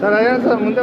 Sir ಅಯ್ಯ sir ಮುಂದೆ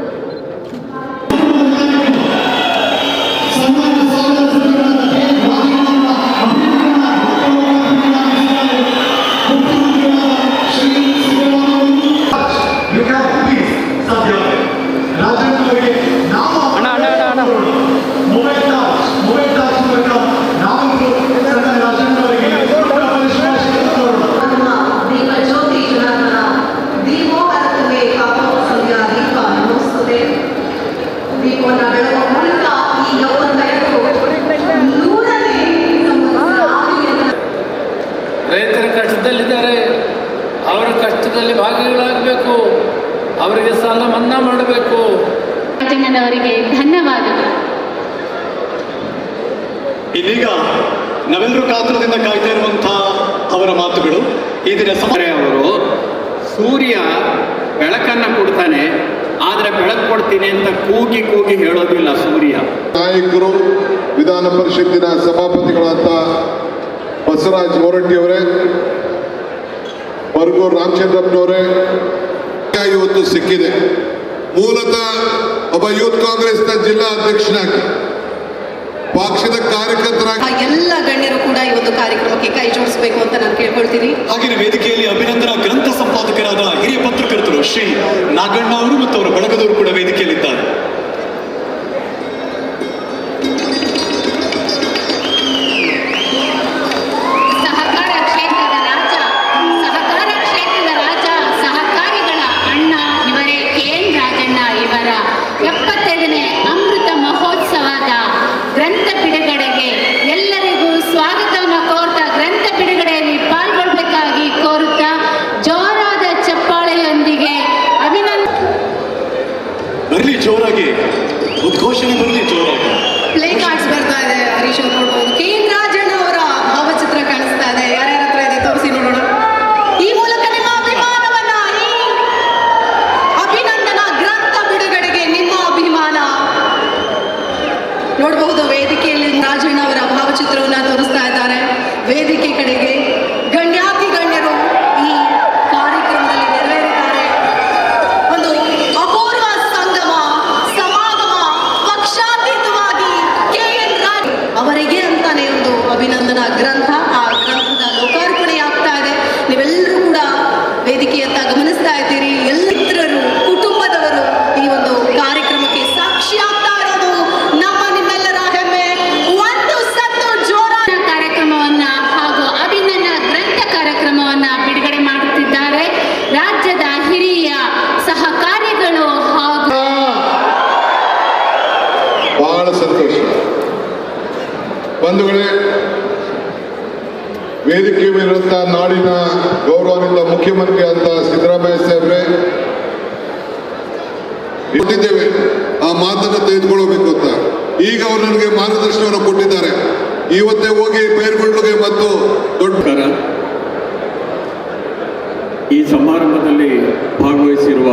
ಕಷ್ಟದಲ್ಲಿ ಭಾಗಿಗಳಾಗಬೇಕು ಅವರಿಗೆ ಸಾಲ ಮನ್ನಾ ಮಾಡಬೇಕು. ರಾಜಣ್ಣನವರಿಗೆ ಧನ್ಯವಾದಗಳು. ಇದೀಗ ನಾವೆಲ್ಲರೂ ಕಾತುರದಿಂದ ಕಾಯ್ತಾ ಇರುವಂತಹ ಅವರ ಮಾತುಗಳು. ಈ ದಿನ ಸಮಯ ಅವರು ಸೂರ್ಯ ಬೆಳಕನ್ನ ಕೊಡ್ತಾನೆ ಆದ್ರೆ ಬೆಳಕು ಕೊಡ್ತೀನಿ ಅಂತ ಕೂಗಿ ಕೂಗಿ ಹೇಳೋದಿಲ್ಲ ಸೂರ್ಯ. ನಾಯಕರು ವಿಧಾನ ಪರಿಷತ್ತಿನ ಸಭಾಪತಿಗಳಾದ ಬಸವರಾಜ್ ಹೊರಟ್ಟಿಯವರೇ ಬರ್ಗೂರ್ ರಾಮಚಂದ್ರಪ್ಪನವರೇ ಇವತ್ತು ಸಿಕ್ಕಿದೆ. ಮೂಲತಃ ಒಬ್ಬ ಯೂತ್ ಕಾಂಗ್ರೆಸ್ನ ಜಿಲ್ಲಾ ಅಧ್ಯಕ್ಷನಾಗಿ ಪಕ್ಷದ ಕಾರ್ಯಕರ್ತರ ಎಲ್ಲ ಗಣ್ಯರು ಕೂಡ ಈ ಒಂದು ಕಾರ್ಯಕ್ರಮಕ್ಕೆ ಕೈ ಜೋಡಿಸಬೇಕು ಅಂತ ನಾನು ಕೇಳ್ಕೊಳ್ತೀನಿ. ಹಾಗೆ ವೇದಿಕೆಯಲ್ಲಿ ಅಭಿನಂದನಾ ಗ್ರಂಥ ಸಂಪಾದಕರಾದ ಹಿರಿಯ ಪತ್ರಕರ್ತರು ಶ್ರೀ ನಾಗಣ್ಣ ಅವರು ಮತ್ತು ಅವರ ಬಳಗದವರು ಕೂಡ ವೇದಿಕೆಯಲ್ಲಿದ್ದಾರೆ. ಎಪ್ಪತ್ತೆರಡನೇ ಅಮೃತ ಮಹೋತ್ಸವದ ಗ್ರಂಥ ಬಿಡುಗಡೆಗೆ ಎಲ್ಲರಿಗೂ ಸ್ವಾಗತವನ್ನು ಕೋರ್ತಾ ಗ್ರಂಥ ಬಿಡುಗಡೆಯಲ್ಲಿ ವೇದಿಕೆ ಕಡೆಗೆ ಗಣ್ಯಾತಿ ಗಣ್ಯರು ಈ ಕಾರ್ಯಕ್ರಮದಲ್ಲಿ ನೆರವೇರಿದ್ದಾರೆ. ಒಂದು ಅಪೂರ್ವ ಸಂಗಮ, ಸಮಾಗಮ, ಪಕ್ಷಾತೀತವಾಗಿ ಕೆ ಎನ್ ರಾಜ್ ಅವರಿಗೆ ಅಂತಾನೆ ಒಂದು ಅಭಿನಂದನಾ ಗ್ರಂಥ. ಆ ಗ್ರಂಥದ ಲೋಕಾರ್ಪಣೆ ಆಗ್ತಾ ಇದೆ. ನೀವೆಲ್ಲರೂ ಕೂಡ ವೇದಿಕೆಯತ್ತ ಗಮನಿಸ್ತಾ ಇದ್ದೀರಿ ಎಲ್ಲ ಮಿತ್ರರು ಕುಟುಂಬದವರು ಈ ಒಂದು ಕಾರ್ಯಕ್ರಮಕ್ಕೆ ಸಾಕ್ಷಿ ಆಗ್ತಾ ಇರೋದು ನಮ್ಮ ನಿಮ್ಮೆಲ್ಲರ ಹೆಮ್ಮೆ ಒಂದು ಸತ್ತು ಜೋರ ಕಾರ್ಯಕ್ರಮವನ್ನ ಹಾಗೂ ಅಭಿನಂದನ ಗ್ರಂಥ ಕಾರ್ಯಕ್ರಮವನ್ನ ಬಿಡುಗಡೆ ಮಾಡುತ್ತಿದ್ದಾರೆ ರಾಜ್ಯದ ಹಿರಿಯ ಸಹಕಾರಿಗಳು ಹಾಗೂ ಬಹಳ ಸಂತೋಷ ಬಂಧುಗಳೇ ವೇದಿಕೆ ಮೇಲಿರುವಂತಹ ನಾಡಿನ ಗೌರವಾನ್ವಿತ ಮುಖ್ಯಮಂತ್ರಿ ಅಂತ ಸಿದ್ದರಾಮಯ್ಯ ಸಾಹೇಬ್ರೆ ಇಟ್ಟಿದ್ದೇವೆ ಆ ಮಾತನ್ನು ತೆಗೆದುಕೊಳ್ಳಬೇಕು ಅಂತ. ಈಗ ಅವರು ನನಗೆ ಮಾರ್ಗದರ್ಶನವನ್ನು ಕೊಟ್ಟಿದ್ದಾರೆ. ಇವತ್ತೇ ಹೋಗಿ ಪೈರುಗಳಿಗೆ ಮತ್ತು ದೊಡ್ಡ ಈ ಸಮಾರಂಭದಲ್ಲಿ ಭಾಗವಹಿಸಿರುವ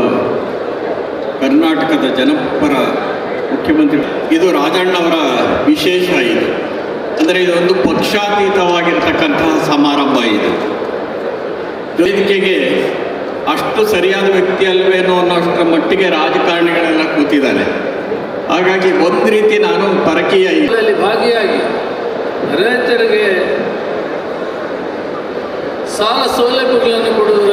ಕರ್ನಾಟಕದ ಜನಪರ ಮುಖ್ಯಮಂತ್ರಿ ಇದು ರಾಜಣ್ಣವರ ವಿಶೇಷ ಅಂದರೆ ಇದೊಂದು ಪಕ್ಷಾತೀತವಾಗಿರ್ತಕ್ಕಂತಹ ಸಮಾರಂಭ ಇದು. ವೇದಿಕೆಗೆ ಅಷ್ಟು ಸರಿಯಾದ ವ್ಯಕ್ತಿ ಅಲ್ವೇನೋ ಅನ್ನೋಷ್ಟರ ಮಟ್ಟಿಗೆ ರಾಜಕಾರಣಿಗಳೆಲ್ಲ ಕೂತಿದ್ದಾರೆ. ಹಾಗಾಗಿ ಒಂದು ರೀತಿ ನಾನು ಪರಕೀಯ ಇದರಲ್ಲಿ ಭಾಗಿಯಾಗಿ ರೈತರಿಗೆ ಸಾಲ ಸೌಲಭ್ಯಗಳನ್ನು ಕೊಡುವ